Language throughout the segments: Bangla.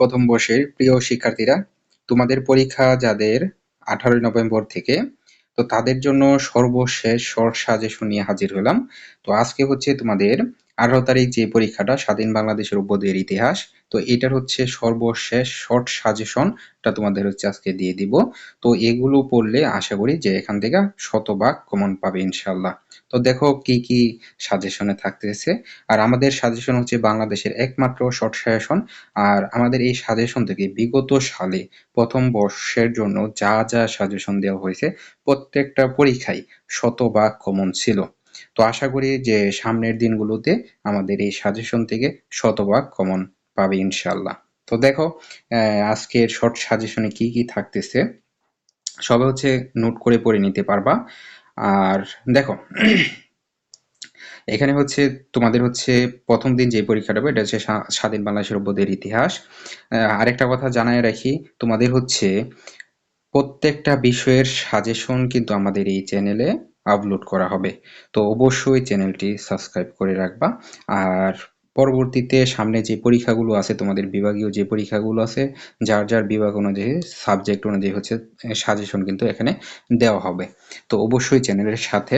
প্রথম বর্ষের প্রিয় শিক্ষার্থীরা, তোমাদের পরীক্ষা যাদের আঠারোই নভেম্বর থেকে, তো তাদের জন্য সর্বশেষ শর্ট সাজেশন নিয়ে হাজির হলাম। তো আজকে হচ্ছে তোমাদের আঠারো তারিখ যে পরীক্ষাটা, স্বাধীন বাংলাদেশের উপদের ইতিহাস, তো এটার হচ্ছে সর্বশেষ শর্ট সাজেশনটা তোমাদের হচ্ছে আজকে দিয়ে দিব। তো এগুলো পড়লে আশা করি যে এখান থেকে শতভাগ কমন পাবে ইনশাল্লাহ তো দেখো কি কি সাজেশনে থাকতেছে। আর আমাদের সাজেশন হচ্ছে বাংলাদেশের একমাত্র শর্ট সাজেশন আর আমাদের এই সাজেশন থেকে বিগত সালে প্রথম বর্ষের জন্য যা যা সাজেশন দেওয়া হয়েছে, প্রত্যেকটা পরীক্ষায় শতভাগ কমন ছিল। তো আশা করি যে সামনের দিনগুলোতে আমাদের এই সাজেশন থেকে শতভাগ কমন পাবে ইনশাল্লাহ তো দেখো আজকের শর্ট সাজেশনে কি কি থাকতেছে, সবে হচ্ছে নোট করে পড়ে নিতে পারবা। আর দেখো, এখানে হচ্ছে তোমাদের হচ্ছে প্রথম দিন যে পরীক্ষাটা হবে, এটা হচ্ছে স্বাধীন বাংলাদেশের অভ্যুদয়ের ইতিহাস। আরেকটা কথা জানাই রাখি, তোমাদের হচ্ছে প্রত্যেকটা বিষয়ের সাজেশন কিন্তু আমাদের এই চ্যানেলে আপলোড করা হবে। তো অবশ্যই চ্যানেলটি সাবস্ক্রাইব করে রাখবা। আর পরবর্তীতে সামনে যে পরীক্ষাগুলো আছে, তোমাদের বিভাগীয় যে পরীক্ষাগুলো আছে, যার যার বিভাগ অনুযায়ী সাবজেক্ট অনুযায়ী হচ্ছে সাজেশন কিন্তু এখানে দেওয়া হবে। তো অবশ্যই চ্যানেলের সাথে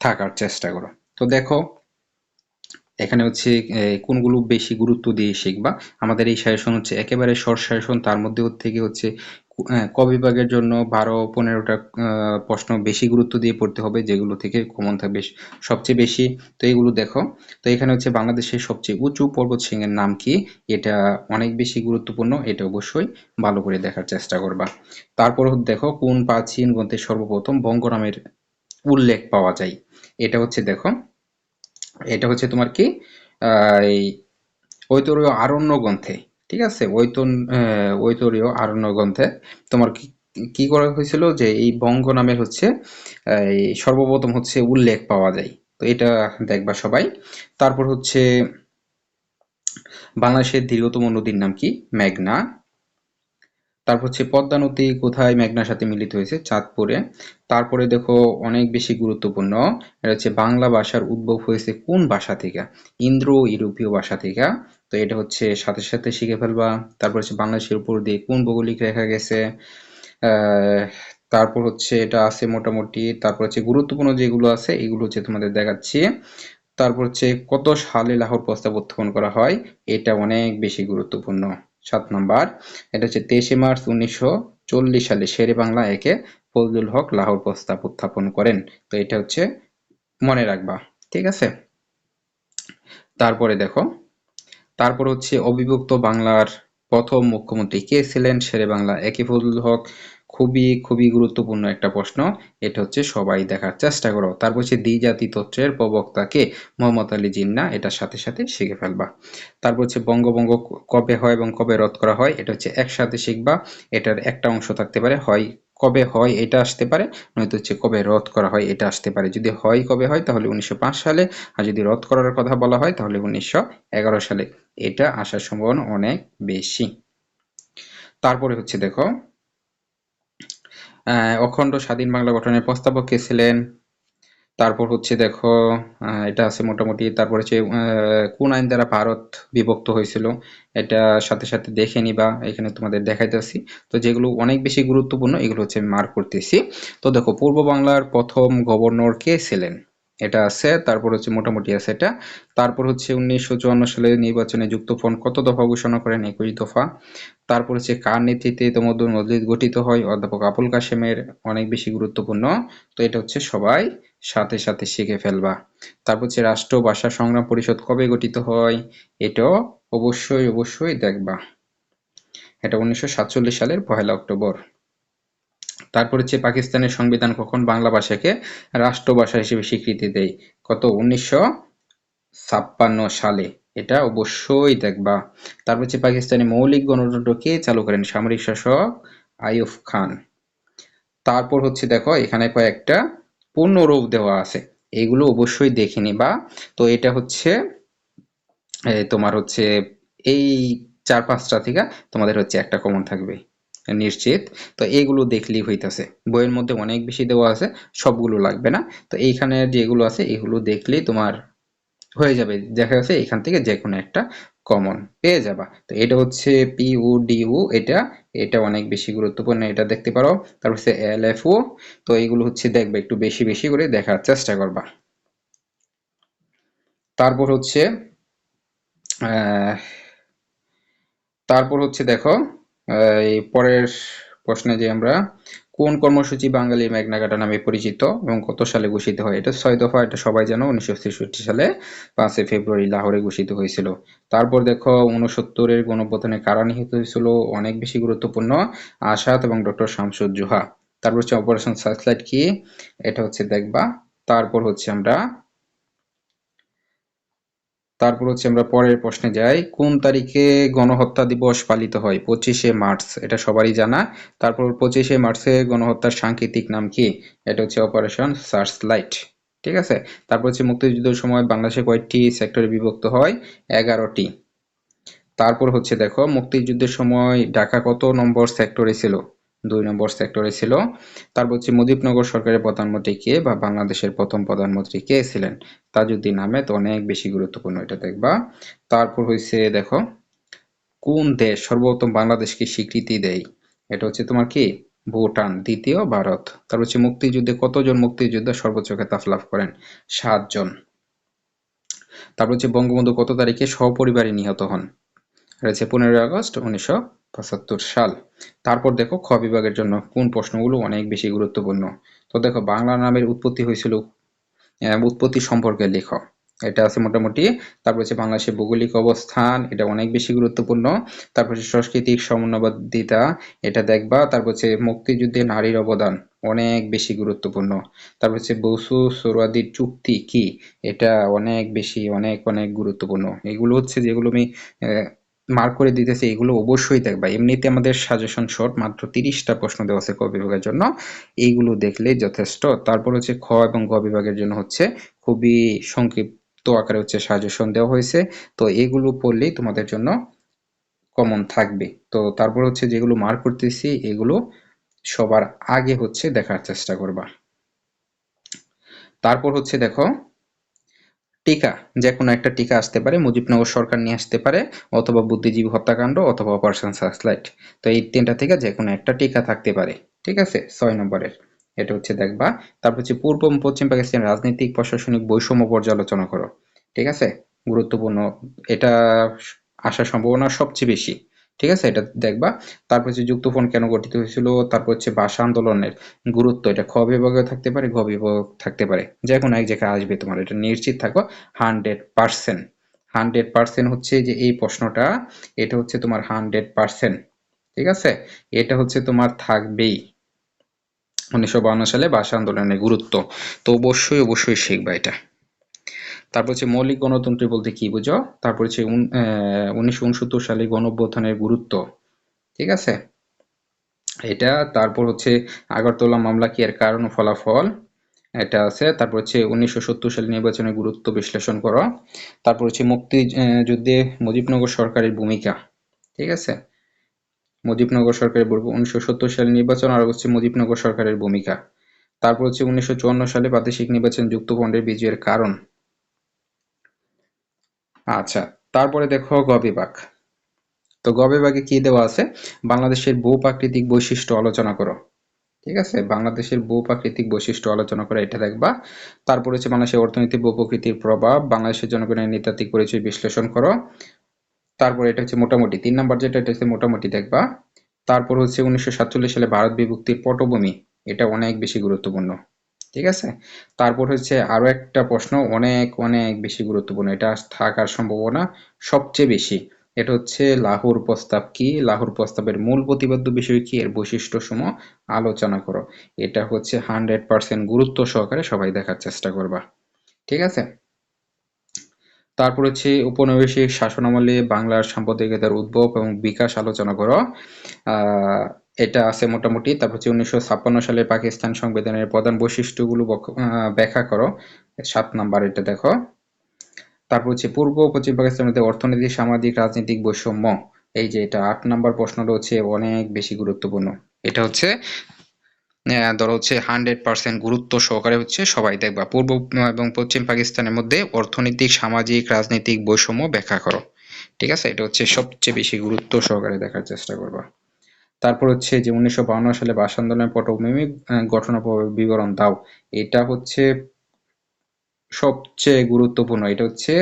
থাকার চেষ্টা করো। তো দেখো, এখানে হচ্ছে কোনগুলো বেশি গুরুত্ব দিয়ে শিখবা? আমাদের এই সাজেশন হচ্ছে একেবারে শর্ট সাজেশন তার মধ্যে থেকে হচ্ছে ক বিভাগের জন্য বারো, পনেরোটা প্রশ্ন বেশি গুরুত্ব দিয়ে পড়তে হবে, যেগুলো থেকে কমন থাকবে সবচেয়ে বেশি। তো এগুলো দেখো। তো এখানে হচ্ছে বাংলাদেশের সবচেয়ে উঁচু পর্বত সিংহের নাম কি? এটা অনেক বেশি গুরুত্বপূর্ণ, এটা অবশ্যই ভালো করে দেখার চেষ্টা করবা। তারপর দেখো, কোন প্রাচীন গ্রন্থে সর্বপ্রথম বঙ্গরামের উল্লেখ পাওয়া যায়? এটা হচ্ছে দেখো, এটা হচ্ছে তোমার কি? এই ঐতরীয় আরণ্য গ্রন্থে। ঠিক আছে ঐতন ঐতরীয় আরণ্য গ্রন্থে তোমার কি করা হয়েছিল যে এই বঙ্গ নামের হচ্ছে সর্বপ্রথম হচ্ছে উল্লেখ পাওয়া যায়। তো এটা দেখবা সবাই। তারপর হচ্ছে বাংলাদেশের দীর্ঘতম নদীর নাম কি? মেঘনা। তারপর হচ্ছে পদ্মা নদী কোথায় মেঘনার সাথে মিলিত হয়েছে? চাঁদপুরে। তারপরে দেখো অনেক বেশি গুরুত্বপূর্ণ, এটা হচ্ছে বাংলা ভাষার উদ্ভব হয়েছে কোন ভাষা থেকে? ইন্দ্র ইউরোপীয় ভাষা থেকে। তো এটা হচ্ছে সাথে সাথে শিখে ফেলবা। তারপর হচ্ছে বাংলাদেশের উপর দিয়ে কোন ভৌগোলিক রেখা গেছে তারপর হচ্ছে এটা আছে মোটামুটি, তারপর হচ্ছে গুরুত্বপূর্ণ যেগুলো আছে এগুলো হচ্ছে তোমাদের দেখাচ্ছি। তারপর হচ্ছে কত সালে লাহোর প্রস্তাব উত্থাপন করা হয়, এটা অনেক বেশি গুরুত্বপূর্ণ। সাত নাম্বার, এটা হচ্ছে তেইশে মার্চ উনিশশো চল্লিশ সালে শেরে বাংলা একে ফজলুল হক লাহোর প্রস্তাব উত্থাপন করেন। তো এটা হচ্ছে মনে রাখবা, ঠিক আছে? তারপরে দেখো তারপর হচ্ছে অবিভক্ত বাংলার প্রথম মুখ্যমন্ত্রী কে ছিলেন শেরে বাংলা? একে ফজলুল হক খুবই খুবই গুরুত্বপূর্ণ একটা প্রশ্ন। এটা হচ্ছে সবাই দেখার চেষ্টা করো। তারপর হচ্ছে দ্বিজাতি তত্ত্বের প্রবক্তাকে মোহাম্মদ আলী জিন্না, এটার সাথে সাথে শিখে ফেলবা। তারপর হচ্ছে বঙ্গভঙ্গ কবে হয় এবং কবে রদ করা হয়, এটা হচ্ছে একসাথে শিখবা। এটার একটা অংশ থাকতে পারে হয় কবে হয় এটা আসতে পারে, নয়তো হচ্ছে কবে রদ করা হয় এটা আসতে পারে। যদি হয় কবে হয়, তাহলে উনিশশো পাঁচ সালে, আর যদি রদ করার কথা বলা হয়, তাহলে উনিশশো এগারো সালে। এটা আসার সম্ভাবনা অনেক বেশি। তারপরে হচ্ছে দেখো অখণ্ড স্বাধীন বাংলা গঠনের প্রস্তাবক কে ছিলেন? তারপর হচ্ছে দেখো এটা আছে মোটামুটি, তারপর হচ্ছে কোন আইন দ্বারা ভারত বিভক্ত হয়েছিল, এটা সাথে সাথে দেখে নিবা, এখানে তোমাদের দেখাইতেছি। তো যেগুলো অনেক বেশি গুরুত্বপূর্ণ, এগুলো হচ্ছে মার্ক করতেছি। তো দেখো, পূর্ব বাংলার প্রথম গভর্নর কে ছিলেন? এটা আছে, তারপর হচ্ছে মোটামুটি আছে এটা। তারপর হচ্ছে উনিশশো সালে নির্বাচনে যুক্ত ফোন কত দফা ঘোষণা করেন? একুশ দফা। তারপর হচ্ছে কার নেতৃত্বে তমদ্দুন মজলিস গঠিত হয়? অধ্যাপক আবুল কাশেমের অনেক বেশি গুরুত্বপূর্ণ। তো এটা হচ্ছে সবাই সাথে সাথে শিখে ফেলবা। তারপর হচ্ছে রাষ্ট্র ভাষা সংগ্রাম পরিষদ কবে গঠিত হয়? এটাও অবশ্যই অবশ্যই দেখবা। এটা উনিশশো সাতচল্লিশ সালের পহেলা অক্টোবর। তারপর হচ্ছে পাকিস্তানের সংবিধান কখন বাংলা ভাষাকে রাষ্ট্রভাষা হিসেবে স্বীকৃতি দেয়? কত? উনিশশো ছাপ্পান্ন সালে। এটা অবশ্যই দেখবা। তারপর হচ্ছে পাকিস্তানি মৌলিক গণতন্ত্র কে চালু করেন? সামরিক শাসক আইয়ুব খান। তারপর হচ্ছে দেখো, এখানে কয়েকটা পূর্ণরূপ দেওয়া আছে। এগুলো অবশ্যই দেখে নিবা। তো এটা হচ্ছে তোমার হচ্ছে এই চার পাঁচটা থেকে তোমাদের হচ্ছে একটা কমন থাকবে। নিশ্চিত। তো এইগুলো দেখলেই হইতাছে। বইয়ের মধ্যে অনেক বেশি দেওয়া আছে, সবগুলো লাগবে না। তো এইখানে যেগুলো আছে, এগুলো দেখলেই তোমার হয়ে যাবে। দেখা যাচ্ছে এখান থেকে যে কোনো একটা কমন পেয়ে যাবা। তো এটা হচ্ছে পি ও ডি ও এটা এটা অনেক বেশি গুরুত্বপূর্ণ, এটা দেখতে পারো। তারপর হচ্ছে এল এফ ও তো এইগুলো হচ্ছে দেখবে একটু বেশি বেশি করে দেখার চেষ্টা করবা। তারপর হচ্ছে তারপর হচ্ছে দেখো এই পরের প্রশ্নে যে আমরা, কোন কর্মসূচি বাঙালি মেঘনাঘাটা নামে পরিচিত এবং কত সালে ঘোষিত হয়? এটা ছয় দফা, এটা সবাই জানো, উনিশশো ছেষট্টি সালে পাঁচই ফেব্রুয়ারি লাহোরে ঘোষিত হয়েছিল। তারপর দেখো উনসত্তরের গণপ্রধানে কারা নিহত হয়েছিল? অনেক বেশি গুরুত্বপূর্ণ আসাদ এবং ডক্টর শামসুজ্জোহা তারপর হচ্ছে অপারেশন সার্চলাইট কি? এটা হচ্ছে দেখবা। তারপর হচ্ছে আমরা তারপর হচ্ছে আমরা পরের প্রশ্নে যাই। কোন তারিখে গণহত্যা দিবস পালিত হয়? পঁচিশে মার্চ, এটা সবারই জানা। তারপর পঁচিশে মার্চে গণহত্যার সাংকেতিক নাম কি? এটা হচ্ছে অপারেশন সার্চ লাইট ঠিক আছে? তারপর হচ্ছে মুক্তিযুদ্ধের সময় বাংলাদেশে কয়েকটি সেক্টরে বিভক্ত হয়, এগারোটি। তারপর হচ্ছে দেখো, মুক্তিযুদ্ধের সময় ঢাকা কত নম্বর সেক্টরে ছিল? দুই নম্বর সেক্টরে ছিল। তারপর হচ্ছে মুজিবনগর সরকারের প্রধানমন্ত্রী কে বা বাংলাদেশের প্রথম প্রধানমন্ত্রী কে ছিলেন তাজউদ্দিন আহমেদ। অনেক বেশি গুরুত্বপূর্ণ এটা দেখবা। তারপর হয়েছে দেখো, কোন দেশ সর্বপ্রথম বাংলাদেশকে স্বীকৃতি দেয়? এটা হচ্ছে তোমার কি? ভুটান, দ্বিতীয় ভারত। তারপর হচ্ছে মুক্তিযুদ্ধে কতজন মুক্তিযোদ্ধা সর্বোচ্চ খেতাব লাভ করেন? সাতজন। তারপর হচ্ছে বঙ্গবন্ধু কত তারিখে সপরিবারে নিহত হন? রয়েছে পনেরোই আগস্ট উনিশশো পঁচাত্তর সাল। তারপর দেখো খ বিভাগের জন্য কোন প্রশ্নগুলো অনেক বেশি গুরুত্বপূর্ণ। তো দেখো, বাংলা নামের উৎপত্তি হয়েছিল উৎপত্তি সম্পর্কে লেখো। এটা আছে মোটামুটি। তারপর হচ্ছে বাংলাদেশের ভৌগোলিক অবস্থান, এটা অনেক বেশি গুরুত্বপূর্ণ। তারপর হচ্ছে সাংস্কৃতিক সমন্বয়বাদিতা এটা দেখবা। তারপর হচ্ছে মুক্তিযুদ্ধে নারীর অবদান, অনেক বেশি গুরুত্বপূর্ণ। তারপর হচ্ছে বসু সোরাদির চুক্তি কি, এটা অনেক বেশি, অনেক অনেক গুরুত্বপূর্ণ। এগুলো হচ্ছে যেগুলো আমি মার্ক করে দিতেছি, এগুলো অবশ্যই দেখবা। এমনিতে আমাদের সাজেশন শর্ট মাত্র তিরিশটা প্রশ্ন দেওয়া আছে ক বিভাগের জন্য। এইগুলো দেখলে যথেষ্ট। তারপর হচ্ছে খ এবং গ বিভাগের জন্য হচ্ছে খুবই সংক্ষিপ্ত আকারে হচ্ছে সাজেশন দেওয়া হয়েছে। তো এগুলো পড়লেই তোমাদের জন্য কমন থাকবে। তো তারপর হচ্ছে যেগুলো মার্ক করতেছি, এগুলো সবার আগে হচ্ছে দেখার চেষ্টা করবা। তারপর হচ্ছে দেখো টিকা যে কোনো একটা টিকা আসতে পারে, মুজিবনগর সরকার নিয়ে আসতে পারে, অথবা বুদ্ধিজীবী হত্যাকাণ্ড অথবা অপারেশন সার্চলাইট। তো এই তিনটা থেকে যে কোনো একটা টিকা থাকতে পারে, ঠিক আছে? ছয় নম্বরের। এটা হচ্ছে দেখবা। তারপর হচ্ছে পূর্ব পশ্চিম পাকিস্তানের রাজনৈতিক, প্রশাসনিক বৈষম্য পর্যালোচনা করো, ঠিক আছে? গুরুত্বপূর্ণ, এটা আসার সম্ভাবনা সবচেয়ে বেশি। ঠিক আছে? এটা দেখবা। তারপর হচ্ছে যুক্তফ্রন্ট কেন গঠিত হয়েছিল? তারপর হচ্ছে ভাষা আন্দোলনের গুরুত্ব। এটা খ বিভাগে থাকতে পারে, ঘ বিভাগ থাকতে পারে। যে কোনো এক জায়গায় আসবে তোমার। এটা নিশ্চিত থাকো। Hundred percent. হান্ড্রেড পার্সেন্ট হচ্ছে যে এই প্রশ্নটা, এটা হচ্ছে তোমার হান্ড্রেড পার্সেন্ট। ঠিক আছে? এটা হচ্ছে তোমার থাকবেই। উনিশশো সালে ভাষা আন্দোলনের গুরুত্ব। তো অবশ্যই অবশ্যই শিখবা এটা। তারপর হচ্ছে মৌলিক গণতন্ত্র বলতে কি বুঝো? তারপর হচ্ছে উনিশশো উনসত্তর সালে গণঅভ্যুত্থানের গুরুত্ব, ঠিক আছে? এটা, তারপর হচ্ছে আগরতলা মামলা কি এর কারণ ফলাফল? এটা আছে, তারপর হচ্ছে উনিশশো সত্তর সালে নির্বাচনের গুরুত্ব বিশ্লেষণ করো। তারপর হচ্ছে মুক্তিযুদ্ধে মুজিবনগর সরকারের ভূমিকা, ঠিক আছে? মুজিবনগর সরকারের উনিশশো সত্তর সালে নির্বাচন আর হচ্ছে মুজিবনগর সরকারের ভূমিকা। তারপর হচ্ছে উনিশশো চুয়ান্ন সালে প্রাদেশিক নির্বাচন যুক্তফ্রন্টের বিজয়ের কারণ আচ্ছা তারপরে দেখো গ তো গ কি দেওয়া আছে? বাংলাদেশের ভূপ্রাকৃতিক বৈশিষ্ট্য আলোচনা করো। ঠিক আছে? বাংলাদেশের ভূপ্রাকৃতিক বৈশিষ্ট্য আলোচনা করে এটা দেখবা। তারপর হচ্ছে বাংলাদেশের অর্থনৈতিক ভূপ্রকৃতির প্রভাব, বাংলাদেশের জনগণের নৃতাত্ত্বিক পরিচয় বিশ্লেষণ করো। তারপর এটা হচ্ছে মোটামুটি, তিন নাম্বার যেটা, এটা হচ্ছে মোটামুটি দেখবা। তারপর হচ্ছে উনিশশো সাতচল্লিশ সালে ভারত বিভক্তির পটভূমি, এটা অনেক বেশি গুরুত্বপূর্ণ। ঠিক আছে? তারপর হচ্ছে আরও একটা প্রশ্ন, অনেক অনেক বেশি গুরুত্বপূর্ণ। এটা থাকার সম্ভাবনা সবচেয়ে বেশি। এটা হচ্ছে লাহোর প্রস্তাব কি? লাহোর প্রস্তাবের মূল প্রতিপাদ্য বিষয় কি? এর বৈশিষ্ট্য সমূহ আলোচনা করো। এটা হচ্ছে হান্ড্রেড পার্সেন্ট গুরুত্ব সহকারে সবাই দেখার চেষ্টা করবা। ঠিক আছে? তারপর হচ্ছে উপনিবেশিক শাসনামলে বাংলার সাম্প্রদায়িকতার উদ্ভব এবং বিকাশ আলোচনা করো। এটা আছে মোটামুটি। তারপর হচ্ছে উনিশশো ছাপ্পান্ন সালে পাকিস্তান সংবিধানের প্রধান বৈশিষ্ট্যগুলো ব্যাখ্যা করো। সাত নাম্বার এটা দেখো। তারপর হচ্ছে পূর্ব পশ্চিম পাকিস্তানের মধ্যে অর্থনৈতিক, সামাজিক, রাজনৈতিক বৈষম্য। এই যে এটা আট নাম্বার প্রশ্নটা হচ্ছে অনেক বেশি গুরুত্বপূর্ণ। এটা হচ্ছে ধরো হচ্ছে হান্ড্রেড পার্সেন্ট গুরুত্ব সহকারে হচ্ছে সবাই দেখবা। পূর্ব এবং পশ্চিম পাকিস্তানের মধ্যে অর্থনৈতিক, সামাজিক, রাজনৈতিক বৈষম্য ব্যাখ্যা করো। ঠিক আছে? এটা হচ্ছে সবচেয়ে বেশি গুরুত্ব সহকারে দেখার চেষ্টা করবা। তারপর হচ্ছে যে উনিশশো সালে ভাষা আন্দোলনের পটভূমি ঘটনা বিবরণ দাও। এটা হচ্ছে সবচেয়ে গুরুত্বপূর্ণ। এটা হচ্ছে,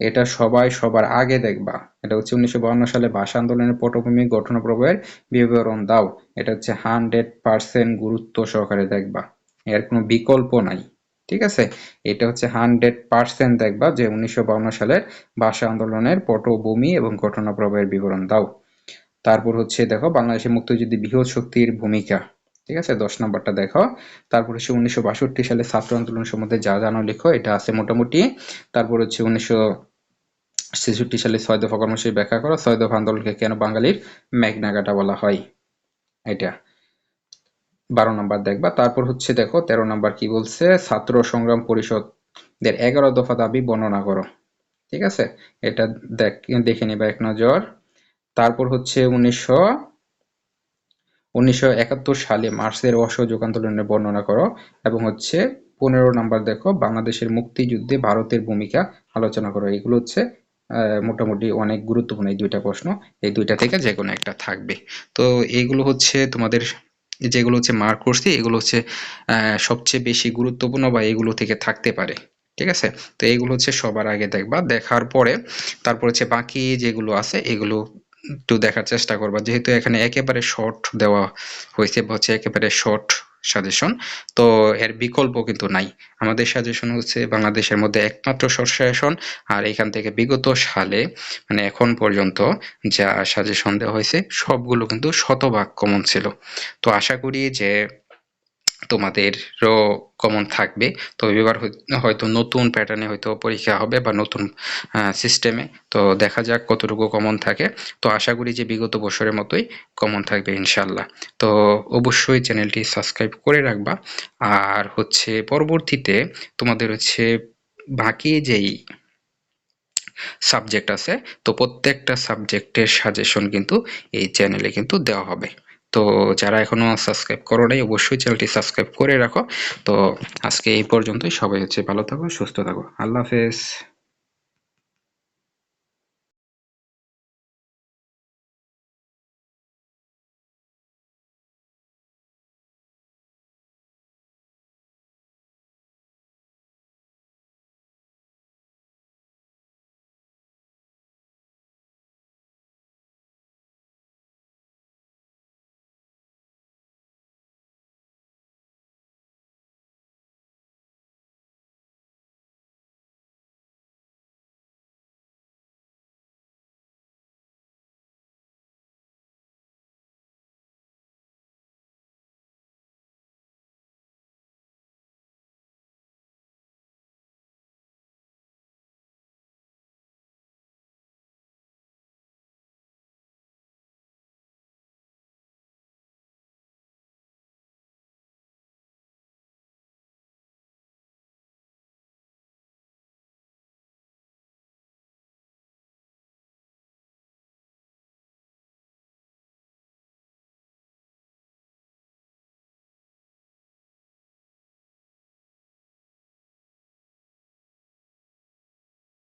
এটা সবাই সবার আগে দেখবা। এটা হচ্ছে উনিশশো সালে ভাষা আন্দোলনের পটভূমি ঘটনা প্রবাহের বিবরণ দাও। এটা হচ্ছে হান্ড্রেড পার্সেন্ট গুরুত্ব সহকারে দেখবা। এর কোনো বিকল্প নাই। ঠিক আছে? এটা হচ্ছে হান্ড্রেড পার্সেন্ট দেখবা যে উনিশশো সালের ভাষা আন্দোলনের পটভূমি এবং ঘটনা প্রবাহের বিবরণ দাও। তারপর হচ্ছে দেখো বাংলাদেশের মুক্তিযুদ্ধে বৃহৎ শক্তির ভূমিকা। ঠিক আছে? দশ নম্বরটা দেখো। তারপর হচ্ছে উনিশশো বাষট্টি সালে ছাত্র আন্দোলন সম্বন্ধে যা জানো লেখো, এটা আছে মোটামুটি। তারপর হচ্ছে উনিশশো ছেষট্টি সালে ছয় দফা কর্মসূচি ব্যাখ্যা করো ছয় দফা আন্দোলনকে কেন বাঙালির মেঘনাঘাটা বলা হয়? এটা। বারো নম্বর দেখবা। তারপর হচ্ছে দেখো, তেরো নম্বর কি বলছে? ছাত্র সংগ্রাম পরিষদের এগারো দফা দাবি বর্ণনা করো। ঠিক আছে? এটা দেখ, দেখে নিবা এক নজর। তারপর হচ্ছে উনিশশো উনিশশো সালে মার্চের অসহযোগ আন্দোলনের বর্ণনা করো এবং হচ্ছে পনেরো নাম্বার দেখো, বাংলাদেশের মুক্তিযুদ্ধে ভারতের ভূমিকা আলোচনা করো। এগুলো হচ্ছে মোটামুটি অনেক গুরুত্বপূর্ণ এই দুইটা প্রশ্ন। এই দুইটা থেকে যে কোনো একটা থাকবে। তো এইগুলো হচ্ছে তোমাদের, যেগুলো হচ্ছে মার্ক করছি, এগুলো হচ্ছে সবচেয়ে বেশি গুরুত্বপূর্ণ বা এগুলো থেকে থাকতে পারে। ঠিক আছে? তো এইগুলো হচ্ছে সবার আগে দেখবা। দেখার পরে তারপর হচ্ছে বাকি যেগুলো আছে, এগুলো একটু দেখার চেষ্টা করবা। যেহেতু এখানে একেবারে শর্ট দেওয়া হয়েছে হচ্ছে একেবারে শর্ট সাজেশন তো এর বিকল্প কিন্তু নাই। আমাদের সাজেশন হচ্ছে বাংলাদেশের মধ্যে একমাত্র শর্ট সাজেশন আর এখান থেকে বিগত সালে মানে এখন পর্যন্ত যা সাজেশন দেওয়া হয়েছে, সবগুলো কিন্তু শতভাগ কমন ছিল। তো আশা করি যে তোমাদেরও কমন থাকবে। তো এবার হয়- হয়তো নতুন প্যাটার্নে হয়তো পরীক্ষা হবে বা নতুন সিস্টেমে তো দেখা যাক কতটুকু কমন থাকে। তো আশা করি যে বিগত বছরের মতোই কমন থাকবে ইনশাল্লাহ তো অবশ্যই চ্যানেলটি সাবস্ক্রাইব করে রাখবা। আর হচ্ছে পরবর্তীতে তোমাদের হচ্ছে বাকি যেই সাবজেক্ট আছে, তো প্রত্যেকটা সাবজেক্টের সাজেশন কিন্তু এই চ্যানেলে কিন্তু দেওয়া হবে। তো যারা এখনও সাবস্ক্রাইব করো নাই অবশ্যই চ্যানেলটি সাবস্ক্রাইব করে রাখো। তো আজকে এই পর্যন্তই। সবাই হচ্ছে ভালো থাকো, সুস্থ থাকো। আল্লাহ হাফেজ।